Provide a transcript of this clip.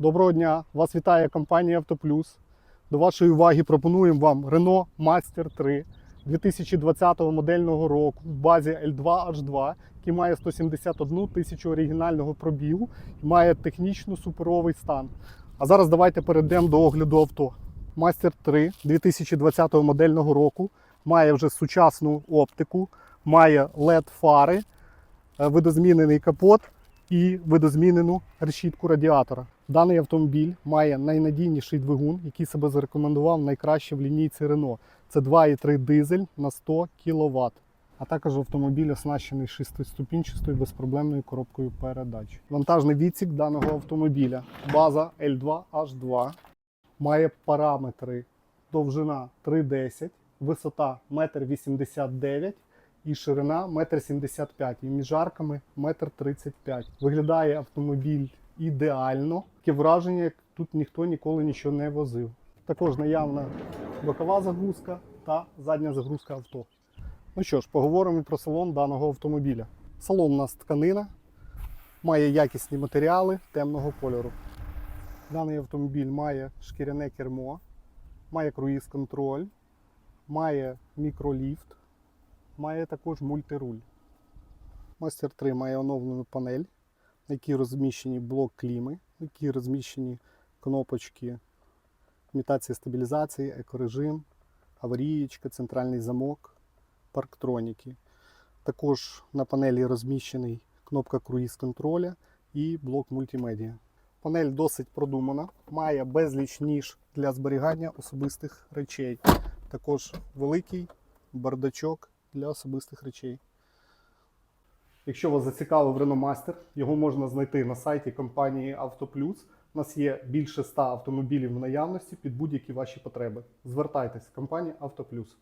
Доброго дня! Вас вітає компанія Автоплюс. До вашої уваги пропонуємо вам Renault Master 3 2020 модельного року в базі L2H2, який має 171 тисячу оригінального пробігу і має технічно суперовий стан. А зараз давайте перейдемо до огляду авто. Master 3 2020 модельного року має вже сучасну оптику, має LED-фари, е, видозмінений капот і видозмінену решітку радіатора. Даний автомобіль має найнадійніший двигун, який себе зарекомендував найкраще в лінійці Renault. Це 2,3 дизель на 100 кВт. А також автомобіль оснащений шестиступінчастою безпроблемною коробкою передач. Вантажний відсік даного автомобіля. База L2H2 має параметри довжина 3,10, висота 1,89 м і ширина 1,75 м, і між арками 1,35 м. Виглядає автомобіль ідеально. Таке враження, як тут ніхто ніколи нічого не возив. Також наявна бокова загрузка та задня загрузка авто. Ну що ж, поговоримо про салон даного автомобіля. Салон у нас тканина, має якісні матеріали темного кольору. Даний автомобіль має шкіряне кермо, має круїз-контроль, має мікроліфт, має також мультируль. Мастер 3 має оновлену панель, на якій розміщені блок кліми, на якій розміщені кнопочки імітація стабілізації, екорежим, аварієчка, центральний замок, парктроніки. Також на панелі розміщений кнопка круїз контроля і блок мультимедіа. Панель досить продумана, має безліч ніж для зберігання особистих речей. Також великий бардачок для особистих речей. Якщо вас зацікавив Реномастер, його можна знайти на сайті компанії Автоплюс. У нас є більше 100 автомобілів в наявності під будь-які ваші потреби. Звертайтесь, компанія Автоплюс.